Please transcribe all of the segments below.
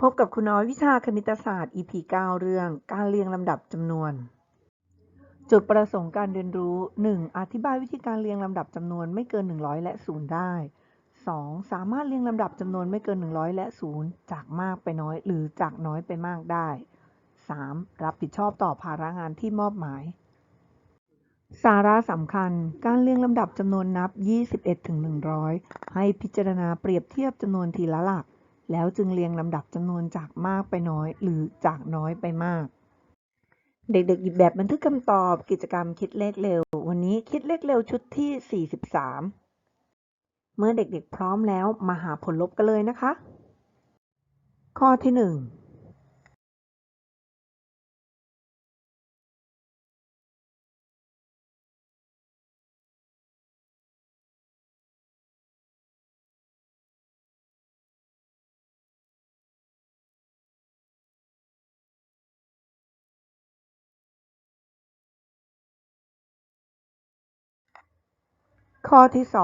พบกับคุณน้อยวิชาคณิตศาสตร์ EP 9 เรื่อง การเรียงลำดับจำนวน จุดประสงค์การเรียนรู้ 1. อธิบายวิธีการเรียงลำดับจำนวนไม่เกิน 100 และ 0 ได้ 2. สามารถเรียงลำดับจำนวนไม่เกิน 100 และ 0 จากมากไปน้อยหรือจากน้อยไปมากได้ 3. รับผิดชอบต่อภาระงานที่มอบหมาย สาระสำคัญ การเรียงลำดับจำนวนนับ 21-100 ให้พิจารณาเปรียบเทียบจำนวนทีละหลัก แล้วจึงเรียงลำดับจำนวนจากมากไปน้อย หรือจากน้อยไปมาก เด็กๆ หยิบแบบบันทึกคำตอบกิจกรรมคิดเลขเร็ว วันนี้คิดเลขเร็วชุดที่ 43 เมื่อเด็กๆพร้อมแล้วมาหาผลลบกันเลยนะคะ ข้อที่ 1 ข้อที่2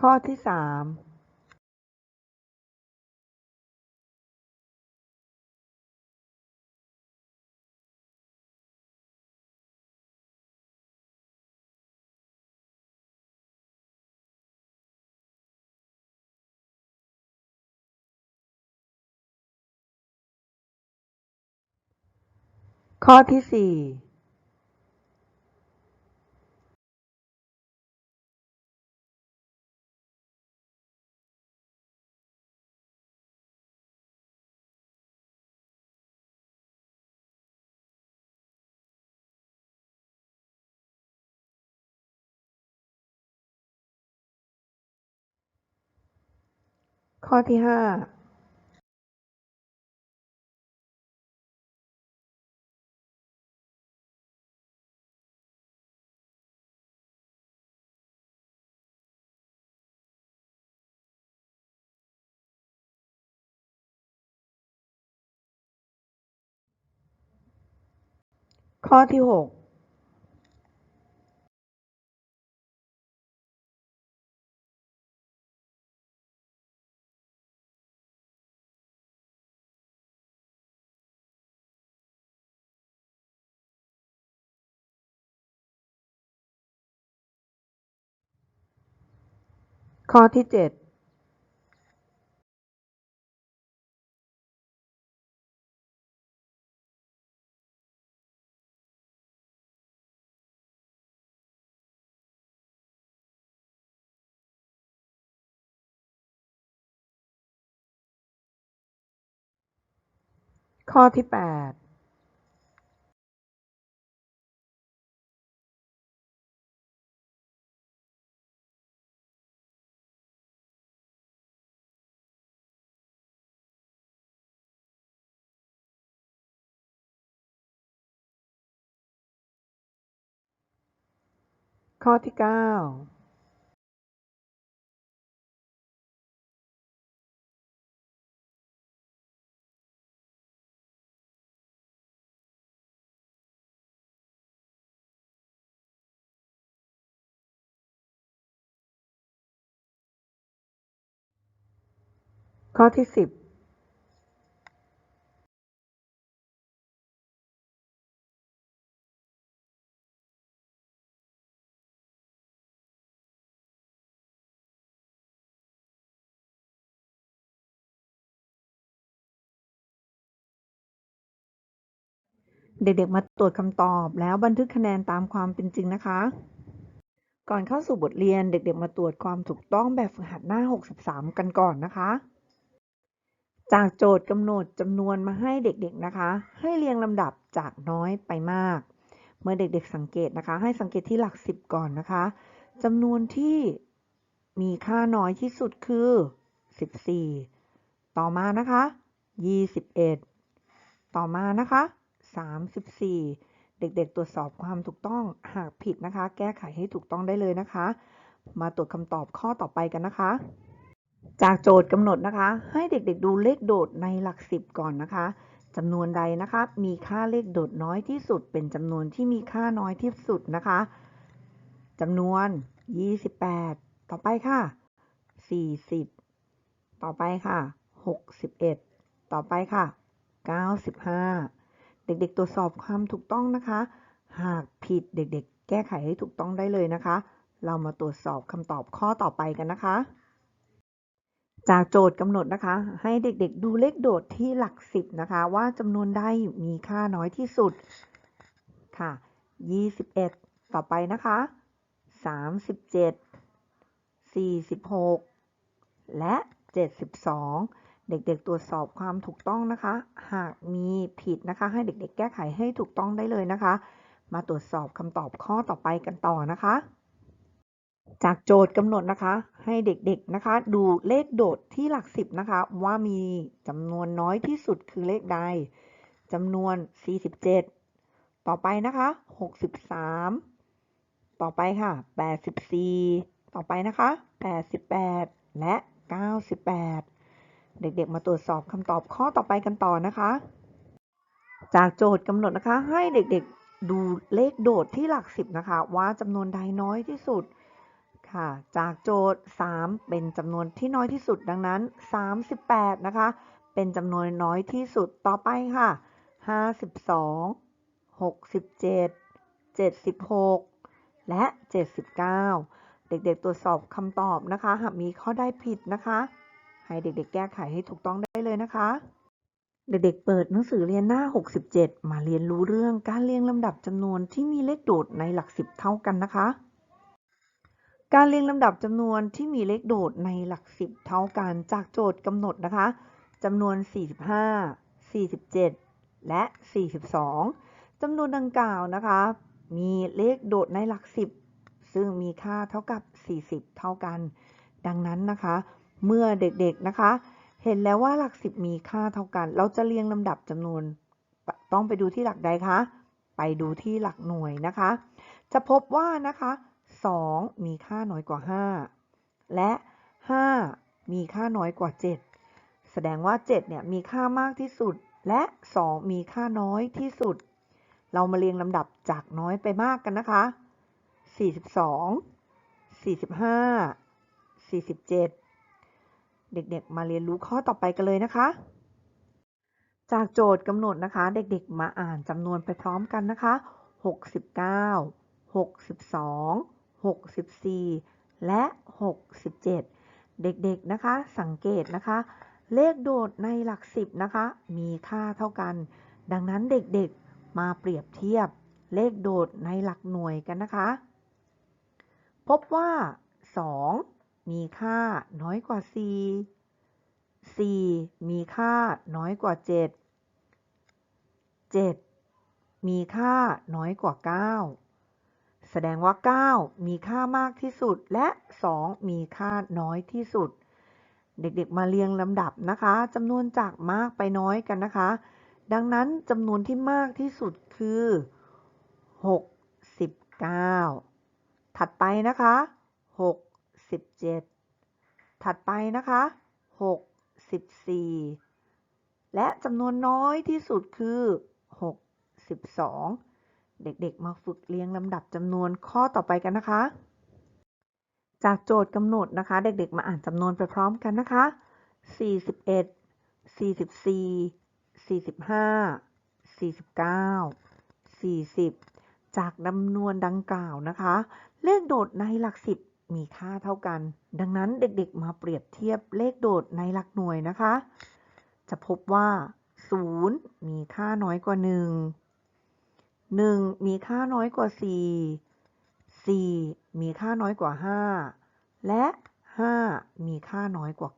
ข้อที่3 ข้อที่4ข้อที่5 ข้อที่6ข้อที่7 ข้อที่8ข้อที่9 ข้อที่10เด็กๆ มาตรวจคำตอบแล้วบันทึกคะแนนตามความเป็นจริงนะคะ ก่อนเข้าสู่บทเรียนเด็กๆ มาตรวจความถูกต้องแบบฝึกหัดหน้า 63 กันก่อนนะคะ จากโจทย์กำหนดจำนวนมาให้เด็กๆนะคะ ให้เรียงลำดับจากน้อยไปมาก เมื่อเด็กๆสังเกตนะคะ ให้สังเกตที่หลัก 10 ก่อนนะคะจำนวนที่มีค่าน้อยที่สุดคือ 14 ต่อมานะคะ 21 ต่อมานะคะ 34เเด็กๆ ตรวจสอบความถูกต้องหากผิดนะคะ แก้ไขให้ถูกต้องได้เลยนะคะ มาตรวจคำตอบข้อต่อไปกันนะคะ จากโจทย์กำหนดนะคะ ให้เด็กๆ ดูเลขโดดในหลักสิบก่อนนะคะจำนวนใดนะคะ มีค่าเลขโดดน้อยที่สุด เป็นจำนวนที่มีค่าน้อยที่สุดนะคะจำนวน 28 ต่อไปค่ะ 40 ต่อไปค่ะ 61 ต่อไปค่ะ 95 เด็กๆ ตรวจสอบความถูกต้องนะคะ หากผิดเด็กๆ แก้ไขให้ถูกต้องได้เลยนะคะ เรามาตรวจสอบคำตอบข้อต่อไปกันนะคะ จากโจทย์กำหนดนะคะ ให้เด็กๆดูเลขโดดที่หลักสิบนะคะ ว่าจำนวนใดมีค่าน้อยที่สุดค่ะ 21 ต่อไปนะคะ 37 46 และ 72 เด็กๆตรวจสอบความถูกต้องนะคะ หากมีผิดนะคะ ให้เด็กๆแก้ไขให้ถูกต้องได้เลยนะคะ มาตรวจสอบคำตอบข้อต่อไปกันต่อนะคะ จากโจทย์กำหนดนะคะ ให้เด็กๆนะคะ ดูเลขโดดที่หลักสิบนะคะ ว่ามีจำนวนน้อยที่สุดคือเลขใดจำนวน 47 ต่อไปนะคะ 63 ต่อไปค่ะ 84 ต่อไปนะคะ 88 และ 98 เด็กๆ มาตรวจสอบคำตอบข้อต่อไปกันต่อนะคะ จากโจทย์กำหนดนะคะ ให้เด็กๆ ดูเลขโดดที่หลักสิบนะคะ ว่าจำนวนใดน้อยที่สุด ค่ะ จากโจทย์ 3 เป็นจำนวนที่น้อยที่สุดดังนั้น 38 นะคะ เป็นจำนวนน้อยที่สุดต่อไปค่ะ 52 67 76 และ 79 เด็กๆตรวจสอบคำตอบนะคะ หากมีข้อใดผิดนะคะ ให้เด็กๆ แก้ไขให้ถูกต้องได้เลยนะคะ เด็กๆ เปิดหนังสือเรียนหน้า 67 มาเรียนรู้เรื่องการเรียงลำดับจำนวนที่มีเลขโดดในหลักสิบเท่ากันนะคะ การเรียงลำดับจำนวนที่มีเลขโดดในหลักสิบเท่ากันจากโจทย์กำหนดนะคะจำนวน 45 47 และ 42จำนวนดังกล่าวนะคะ มีเลขโดดในหลักสิบซึ่งมีค่าเท่ากับ 40 เท่ากัน ดังนั้นนะคะ เมื่อเด็กๆนะคะ เห็นแล้วว่าหลักสิบมีค่าเท่ากัน เราจะเรียงลำดับจำนวน ต้องไปดูที่หลักใดคะ ไปดูที่หลักหน่วยนะคะ จะพบว่านะคะ 2 มีค่าน้อยกว่า 5 และ 5 มีค่าน้อยกว่า 7 แสดงว่า 7 เนี่ย มีค่ามากที่สุด และ 2 มีค่าน้อยที่สุด เรามาเรียงลำดับจากน้อยไปมากกันนะคะ 42 45 47 เด็กๆ มาเรียนรู้ข้อต่อไปกันเลยนะคะ จากโจทย์กำหนดนะคะ เด็กๆ มาอ่านจำนวนไปพร้อมกันนะคะ 69 62 64 และ 67 เด็กๆนะคะ สังเกตนะคะ เลขโดดในหลักสิบนะคะ มีค่าเท่ากัน ดังนั้นเด็กๆมาเปรียบเทียบเลขโดดในหลักหน่วยกันนะคะ พบว่า 2 มีค่าน้อยกว่า 4 4 มีค่าน้อยกว่า 7 7 มีค่าน้อยกว่า 9 แสดงว่า 9 มีค่ามากที่สุดและ 2 มีค่าน้อยที่สุด เด็กๆมาเรียงลำดับนะคะจำนวนจากมากไปน้อยกันนะคะ ดังนั้นจำนวนที่มากที่สุดคือ 69 ถัดไปนะคะ 67 ถัดไปนะคะ64 และจำนวนน้อยที่สุดคือ 62 เด็กๆ มาฝึกเรียงลำดับจำนวนข้อต่อไปกันนะคะ จากโจทย์กำหนดนะคะ เด็กๆ มาอ่านจำนวนไปพร้อมกันนะคะ 41 44 45 49 40 จากจำนวนดังกล่าวนะคะ เลขโดดในหลักสิบมีค่าเท่ากัน ดังนั้นเด็กๆ มาเปรียบเทียบเลขโดดในหลักหน่วยนะคะ จะพบว่า 0 มีค่าน้อยกว่า 1 1 มีค่าน้อยกว่า 4 4 มีค่าน้อยกว่า 5 และ 5 มีค่าน้อยกว่า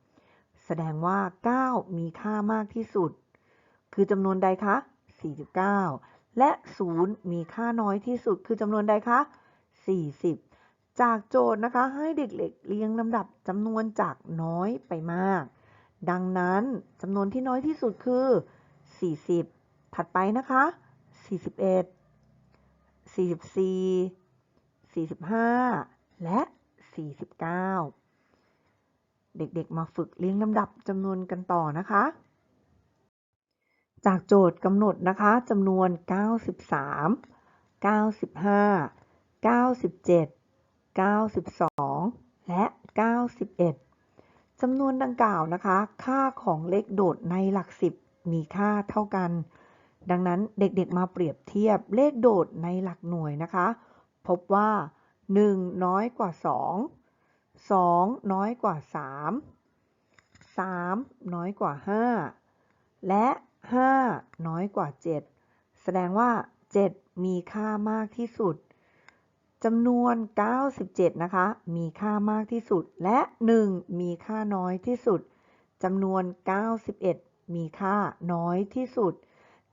9 แสดงว่า 9 มีค่ามากที่สุด คือจำนวนใดคะ 49 และ 0 มีค่าน้อยที่สุด คือจำนวนใดคะ 40 จากโจทย์นะคะ ให้เด็กๆเรียงลำดับจำนวนจากน้อยไปมาก ดังนั้นจำนวนที่น้อยที่สุดคือ 40 ถัดไปนะคะ 41 44 45 และ 49 เด็กๆ มาฝึกเรียงลำดับจำนวนกันต่อนะคะ จากโจทย์กำหนดนะคะจำนวน 93 95 97 92 และ 91จำนวนดังกล่าวนะคะ ค่าของเลขโดดในหลักสิบมีค่าเท่ากัน ดังนั้นเด็กๆมาเปรียบเทียบเลขโดดในหลักหน่วยนะคะ พบว่า 1 น้อยกว่า 2 2 น้อยกว่า 3 3 น้อยกว่า 5 และ 5 น้อยกว่า 7 แสดงว่า 7 มีค่ามากที่สุดจำนวน 97 นะคะ มีค่ามากที่สุด และ 1 มีค่าน้อยที่สุดจำนวน 91 มีค่าน้อยที่สุด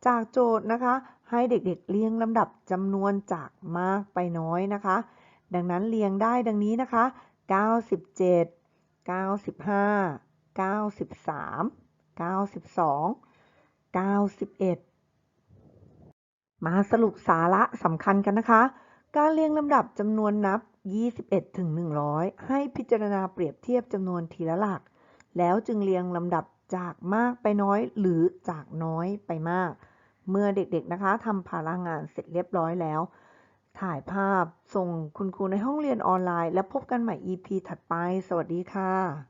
จากโจทย์นะคะ ให้เด็กๆเรียงลำดับจำนวนจากมากไปน้อยนะคะ ดังนั้นเรียงได้ดังนี้นะคะ 97 95 93 92 91 มาสรุปสาระสำคัญกันนะคะ การเรียงลำดับจำนวนนับ 21 ถึง 100 ให้พิจารณาเปรียบเทียบจำนวนทีละหลัก แล้วจึงเรียงลำดับจากมากไปน้อยหรือจากน้อยไปมาก เมื่อเด็กๆนะคะทำภาระงานเสร็จเรียบร้อยแล้ว ถ่ายภาพส่งคุณครูในห้องเรียนออนไลน์ และพบกันใหม่ EP ถัดไป สวัสดีค่ะ